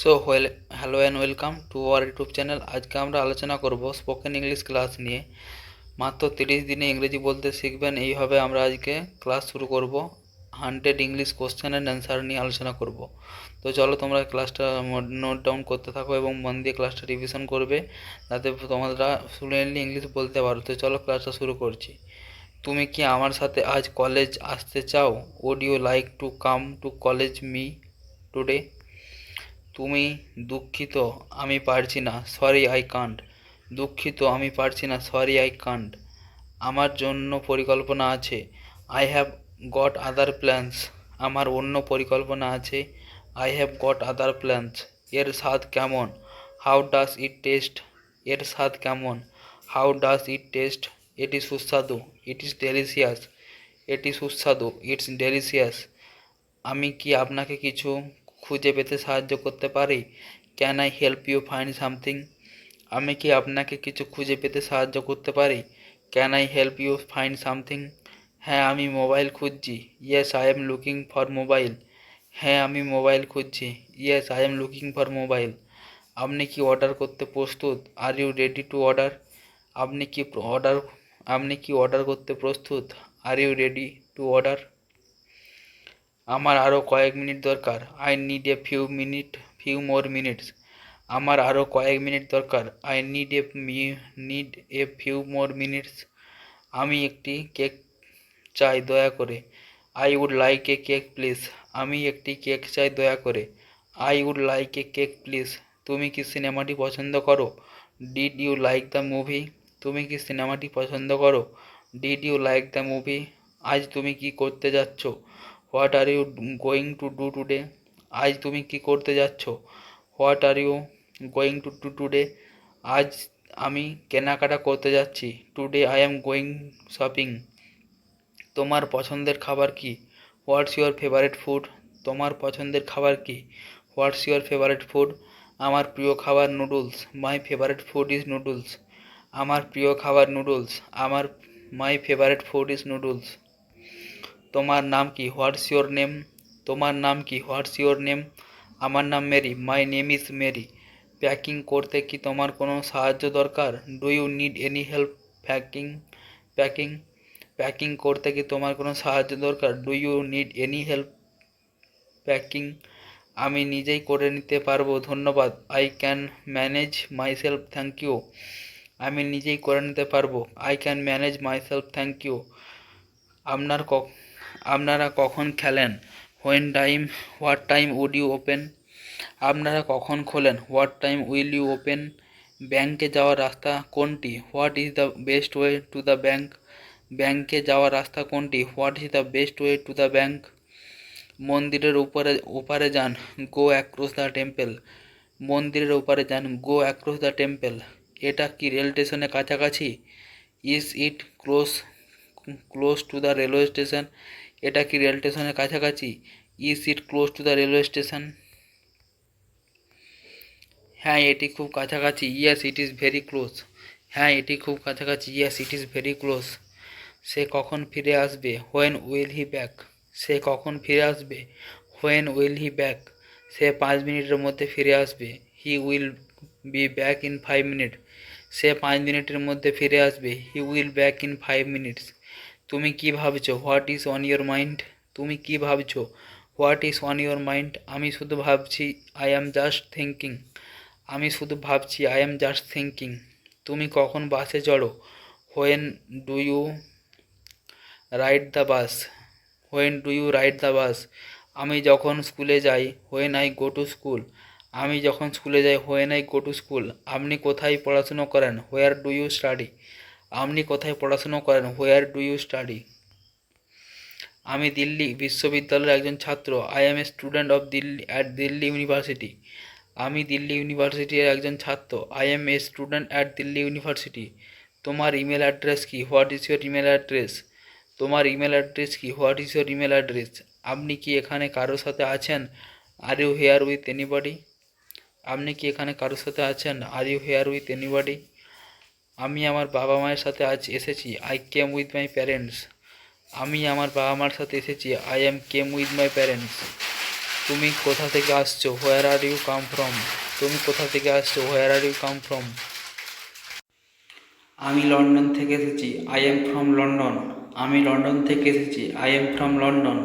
So well hello and welcome to our YouTube channel আজকে আমরা আলোচনা করব স্পোকেন ইংলিশ ক্লাস নিয়ে। মাত্র তিরিশ দিনে ইংরেজি বলতে শিখবেন, এইভাবে আমরা আজকে ক্লাস শুরু করব। Hundred English question and answer নিয়ে আলোচনা করব। তো চলো তোমরা ক্লাসটা নোট ডাউন করতে থাকো এবং মন দিয়ে ক্লাসটা রিভিশন করবে, যাতে তোমরা ফ্লুয়েন্টলি ইংলিশ বলতে পারো। তো চলো ক্লাসটা শুরু করছি। তুমি কি আমার সাথে আজ কলেজ আসতে চাও? Would you like to come to college me today তুমি দুঃখিত, আমি পারছি না। সরি আই কান্ট দুঃখিত, আমি পারছি না। সরি আই কান্ট আমার জন্য পরিকল্পনা আছে। I have got other plans আমার অন্য পরিকল্পনা আছে। I have got other plans এর স্বাদ কেমন? হাউ ডাস ইট টেস্ট এর স্বাদ কেমন? হাউ ডাস ইট টেস্ট এটি সুস্বাদু। ইট ইজ ডেলিশিয়াস এটি সুস্বাদু। ইটস ডেলিশিয়াস আমি কি আপনাকে কিছু খুঁজে পেতে সাহায্য করতে পারি? Can I help you find something আমি কি আপনাকে কিছু খুঁজে পেতে সাহায্য করতে পারি? Can I help you find something হ্যাঁ আমি মোবাইল খুঁজছি। Yes I am looking for mobile হ্যাঁ আমি মোবাইল খুঁজছি। Yes I am looking for mobile আপনি কি অর্ডার করতে প্রস্তুত? Are you ready to order আপনি কি অর্ডার আপনি কি অর্ডার করতে প্রস্তুত? Are you ready to order আমার আরও কয়েক মিনিট দরকার। I need a few minute few more minutes আমার আরও কয়েক মিনিট দরকার। I need a need a few more minutes আমি একটি কেক চাই, দয়া করে। I would like a cake please আমি একটি কেক চাই, দয়া করে। I would like a cake please তুমি কি সিনেমাটি পছন্দ করো? Did you like the movie তুমি কি সিনেমাটি পছন্দ করো? Did you like the movie আজ তুমি কি করতে যাচ্ছ? What are you going to do today? আজ তুমি কি করতে যাচ্ছ? What are you going to do today? আজ আমি কেনাকাটা করতে যাচ্ছি। Today I am going shopping. তোমার পছন্দের খাবার কি? What's your favourite food? তোমার পছন্দের খাবার কি? What's your favourite food? আমার প্রিয় খাবার noodles. My favourite food is noodles. আমার প্রিয় খাবার নুডলস। আমার, my favourite food is noodles. তোমার নাম কি? হোয়াটস ইয়োর নেম তোমার নাম কি? হোয়াটস ইয়োর নেম আমার নাম Mary my name is Mary packing করতে কি তোমার কোনো সাহায্য দরকার? Do you need any help packing packing packing করতে কি তোমার কোনো সাহায্য দরকার? Do you need any help packing আমি নিজেই করে নিতে পারব। ধন্যবাদ। I can manage myself thank you আমি নিজেই করে নিতে পারব। I can manage myself thank you আপনার আপনারা কখন খেলেন? When time what time would you open আপনারা কখন খোলেন? What time will you open ব্যাংকে যাওয়ার রাস্তা কোনটি? What is the best way to the bank ব্যাংকে যাওয়ার রাস্তা কোনটি? What is the best way to the bank মন্দিরের উপরে, ওপারে যান। গো অ্যাক্রস দ্য টেম্পল মন্দিরের ওপারে যান। গো অ্যাক্রস দ্য টেম্পল এটা কি রেল স্টেশনের কাছাকাছি? Is it close close to the railway station এটা কি রেল স্টেশনের কাছাকাছি? Is it close to the railway station. হ্যাঁ এটি খুব কাছাকাছি। Yes, it is very close. হ্যাঁ এটি খুব কাছাকাছি। Yes, it is very close. সে কখন ফিরে আসবে? When will he back? সে কখন ফিরে আসবে? When will he back? সে পাঁচ মিনিটের মধ্যে ফিরে আসবে। He will be back in five minute. সে পাঁচ মিনিটের মধ্যে ফিরে আসবে। He will back in five minutes. তুমি কি ভাবছ? What is on your mind তুমি কি ভাবছ? What is on your mind আমি শুধু ভাবছি আই অ্যাম জাস্ট থিঙ্কিং আমি শুধু ভাবছি আই অ্যাম জাস্ট থিঙ্কিং তুমি কখন বাসে চড়ো? When do you ride the bus when do you ride the bus আমি যখন স্কুলে যাই when I go to school আমি যখন স্কুলে যাই when I go to school আপনি কোথায় পড়াশুনো করেন? হোয়ার ডু ইউ স্টাডি আপনি কোথায় পড়াশুনো করেন? হোয়ার ডু ইউ স্টাডি আমি দিল্লি বিশ্ববিদ্যালয়ের একজন ছাত্র। I am a student of Delhi at Delhi university আমি দিল্লি ইউনিভার্সিটির একজন ছাত্র। I am a student at Delhi university তোমার ইমেল অ্যাড্রেস কি? What is your email address তোমার ইমেল অ্যাড্রেস কি? What is your email address আপনি কি এখানে কারোর সাথে আছেন? Are you here with anybody আপনি কি এখানে কারোর সাথে আছেন? Are you here with anybody আমি আমার বাবা মায়ের সাথে আজ এসেছি। I came with my parents আমি আমার বাবা মার সাথে এসেছি। I am came with my parents তুমি কোথা থেকে আসছো? Where are you come from তুমি কোথা থেকে আসছো? Where are you come from আমি লন্ডন থেকে এসেছি। আই এম ফ্রম লন্ডন আমি লন্ডন থেকে এসেছি। আই এম ফ্রম লন্ডন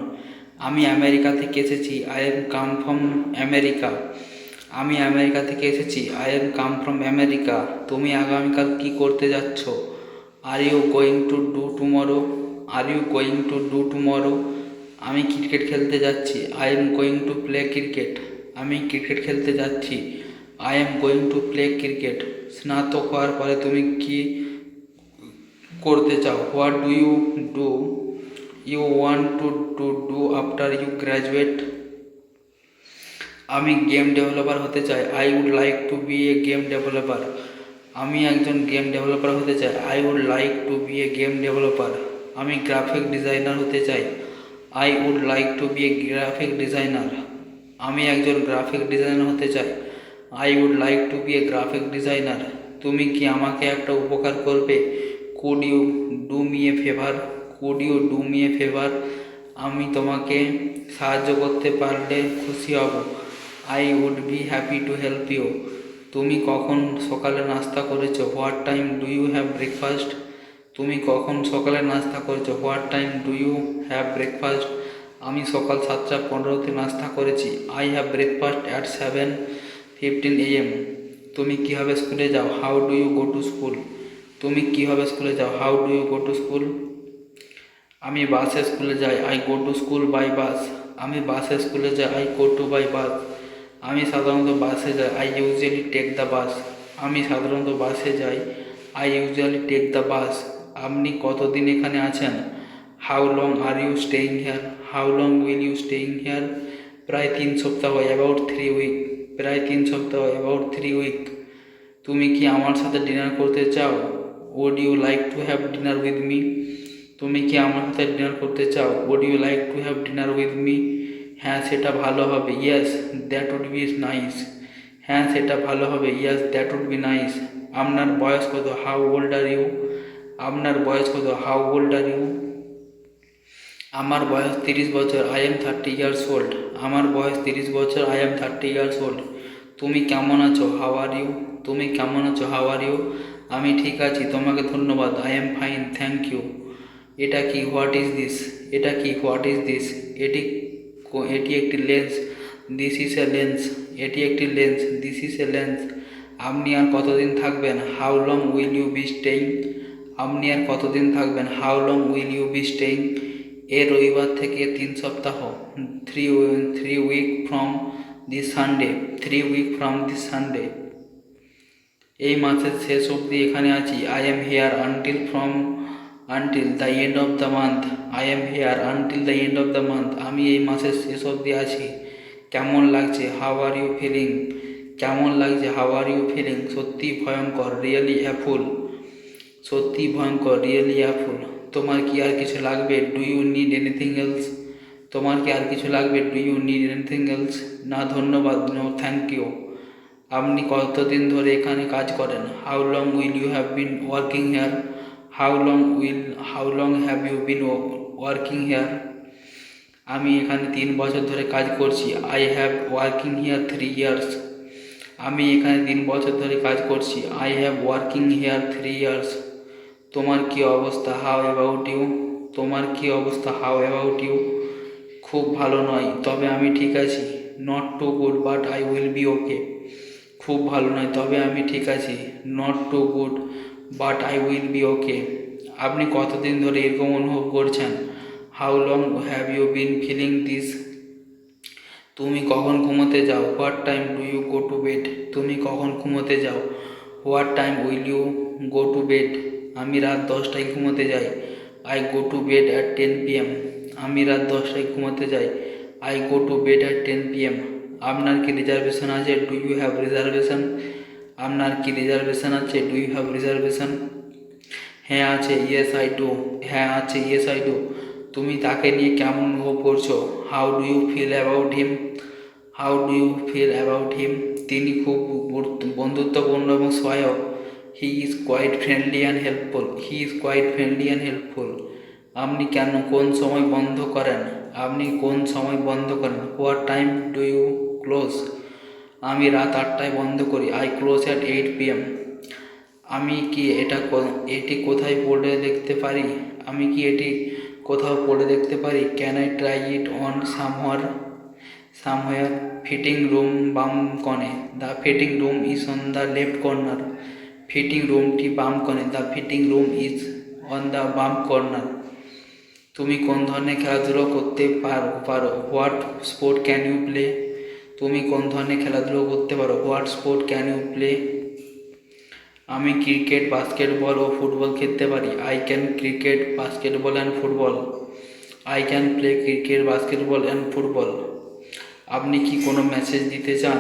আমি আমেরিকা থেকে এসেছি। I am come from America আমি আমেরিকা থেকে এসেছি। I am come from America তুমি আগামীকাল কী করতে যাচ্ছ? Are you going to do tomorrow are you going to do tomorrow আমি ক্রিকেট খেলতে যাচ্ছি। I am going to play cricket আমি ক্রিকেট খেলতে যাচ্ছি। I am going to play cricket স্নাতক হওয়ার পরে তুমি কি করতে চাও? What do you do you want to to do after you graduate আমি গেম ডেভেলপার হতে চাই I would like to be a game developer আমি একজন গেম ডেভেলপার হতে চাই I would like to be a game developer আমি graphic designer হতে চাই I would like to be a graphic designer আমি একজন গ্রাফিক ডিজাইনার হতে চাই I would like to be a graphic designer তুমি কি আমাকে একটা উপকার করবে? Could you do me a favour could you do me a favour আমি তোমাকে সাহায্য করতে পারলে খুশি হব। I would be happy to help you তুমি কখন সকালে নাস্তা করেছ? What time do you have breakfast তুমি কখন সকালে নাস্তা করেছ? What time do you have breakfast আমি সকাল সাতটা পনেরোতে নাস্তা করেছি। I have breakfast at seven fifteen AM তুমি কীভাবে স্কুলে যাও? How do you go to school তুমি কীভাবে স্কুলে যাও? How do you go to school আমি বাসে স্কুলে যাই। I go to school by bus আমি বাসে স্কুলে যাই। I go to by bus আমি সাধারণত বাসে যাই I usually take the bus আমি সাধারণত বাসে যাই I usually take the bus আপনি কতদিন এখানে আছেন? How long are you staying here how long will you staying here প্রায় তিন সপ্তাহ অ্যাবাউট থ্রি উইক প্রায় তিন সপ্তাহ অ্যাবাউট থ্রি উইক তুমি কি আমার সাথে ডিনার করতে চাও? Would you like to have dinner with me তুমি কি আমার সাথে ডিনার করতে চাও? Would you like to have dinner with me হ্যাঁ সেটা ভালো হবে। Yes that would be nice হ্যাঁ সেটা ভালো হবে। Yes that would be nice আপনার বয়স কত? হাউ ওল্ড আর ইউ আপনার বয়স কত? হাউ ওল্ড আর ইউ আমার বয়স তিরিশ বছর। I am thirty years old আমার বয়স তিরিশ বছর। I am thirty years old তুমি কেমন আছো? হাউ আর ইউ তুমি কেমন আছো? হাউ আর ইউ আমি ঠিক আছি। তোমাকে ধন্যবাদ। I am fine thank you এটা কি? হোয়াট ইজ দিস এটা কি? হোয়াট ইজ দিস এটি এটি একটি lens this is a lens এটি একটি lens this is a lens আপনি আর কতদিন থাকবেন? How long will you be staying আপনি আর কতদিন থাকবেন? How long will you be staying এ রবিবার থেকে তিন সপ্তাহ three three week from this Sunday three week from this Sunday এই মাসের শেষ অবধি এখানে আছি। I am here until from until the end of the month I am here until the end of the month আমি এই মাসের শেষ অবধি আছি। কেমন লাগছে? হাউ আর ইউ ফিলিং কেমন লাগছে? হাউ আর ইউ ফিলিং সত্যি ভয়ঙ্কর রিয়েলি অ্যাফুল সত্যি ভয়ঙ্কর রিয়েলি অ্যাফুল তোমার কি আর কিছু লাগবে? Do you need anything else তোমার কি আর কিছু লাগবে? Do you need anything else না, ধন্যবাদ নো থ্যাংক ইউ আপনি কতদিন ধরে এখানে কাজ করেন? How long will you have been working here how long will how long have you been working here আমি এখানে তিন বছর ধরে কাজ করছি। I have working here three years আমি এখানে তিন বছর ধরে কাজ করছি। I have working here three years তোমার কি অবস্থা? হাউ অ্যাবাউট ইউ তোমার কি অবস্থা? হাউ অ্যাবাউট ইউ খুব ভালো নয়, তবে আমি ঠিক আছি। Not too good but I will be okay খুব ভালো নয়, তবে আমি ঠিক আছি। Not too good but I will be okay আপনি কতদিন ধরে এরকম অনুভব করছেন? How long have you been feeling this তুমি কখন ঘুমোতে যাও? What time do you go to bed তুমি কখন ঘুমোতে যাও? What time will you go to bed আমি রাত দশটায় ঘুমোতে যাই। I go to bed at ten PM আমি রাত দশটায় ঘুমোতে যাই। I go to bed at ten PM আপনার কি রিজার্ভেশন আছে? ডু ইউ হ্যাভ রিজার্ভেশন আপনার কি রিজার্ভেশন আছে? ডু ইউ হ্যাভ রিজার্ভেশন হ্যাঁ আছে ইয়েস আই ডু হ্যাঁ আছে ইয়েস আই ডু তুমি তাকে নিয়ে কেমন অনুভব করছ? How do you feel about him how do you feel about him তিনি খুব বন্ধুত্বপূর্ণ এবং সহায়ক। He is quite friendly and helpful he is quite friendly and helpful আপনি কেন, কোন সময় বন্ধ করেন? আপনি কোন সময় বন্ধ করেন? What time do you close আমি রাত আটটায় বন্ধ করি। I close at eight PM আমি কি এটা এটি কোথায় পড়ে দেখতে পারি? আমি কি এটি কোথাও পড়ে দেখতে পারি? Can I try it on somewhere somewhere fitting room বাম কনে। The fitting room is on the left corner fitting রুমটি বাম কনে। The fitting room is on the বাম কর্নার তুমি কোন ধরনের খেলাধুলো করতে পারো পারো? What sport can you play তুমি কোন ধরনের খেলাধুলো করতে পারো? What sport can you play আমি ক্রিকেট বাস্কেটবল ও ফুটবল খেলতে পারি। I can cricket basketball and football I can play cricket basketball and football আপনি কি কোনো মেসেজ দিতে চান?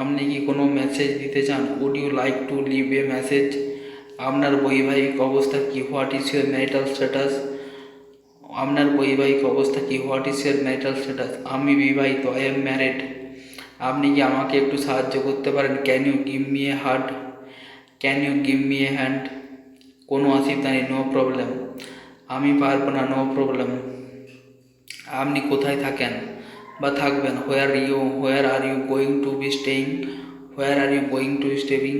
আপনি কি কোনো মেসেজ দিতে চান? Would you like to leave a message আপনার বৈবাহিক অবস্থা কি? What is your marital status আপনার বৈবাহিক অবস্থা কি? What is your marital status আমি বিবাহিত আই এম ম্যারিড আপনি কি আমাকে একটু সাহায্য করতে পারেন? Can you give me a heart can you give me a hand কোনো অসুবিধা নেই নো প্রবলেম আমি পারব না নো প্রবলেম আপনি কোথায় থাকেন? বা থাকবেন? Where you where are you going to be staying where are you going to staying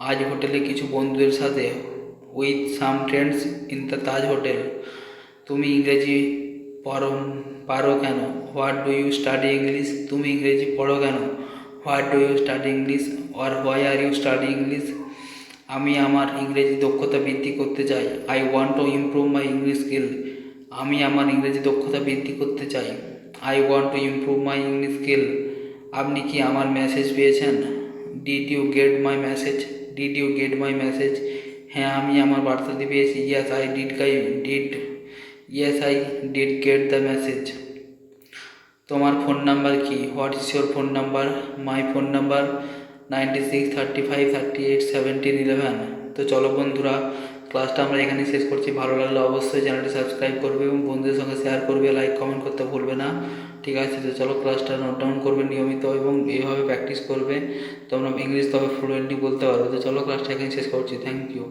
আজ হোটেলে কিছু বন্ধুদের সাথে with some friends in the Taj hotel তুমি ইংরেজি পড়ো পারো কেন? What do you study English তুমি ইংরেজি পড়ো কেন? What do you study English or why are you study English আমি আমার ইংরেজি দক্ষতা বৃদ্ধি করতে চাই। I want to improve my English skill আমি আমার ইংরেজি দক্ষতা বৃদ্ধি করতে চাই। I want to improve my English skill আপনি কি আমার মেসেজ পেয়েছেন? Did you get my message did you get my message হ্যাঁ আমি আমার বার্তাটি পেয়েছি। Yes I did guy did yes I did get the message তোমার ফোন নাম্বার কি? What is your phone number my phone number ninety six thirty five thirty eight seventeen eleven তো চলো বন্ধুরা ক্লাসটা আমরা এখানে শেষ করছি। ভালো লাগলে অবশ্যই চ্যানেলটি সাবস্ক্রাইব করবে এবং বন্ধুদের সঙ্গে শেয়ার করবে লাইক কমেন্ট করতে ভুলবে না। ঠিক আছে, তো চলো ক্লাসটা নোট ডাউন করবে নিয়মিত এবং এইভাবে প্র্যাকটিস করবে। তোমরা ইংলিশ তবে ফ্লুয়েন্টলি বলতে পারবে তো চলো ক্লাসটা এখানে শেষ করছি। Thank you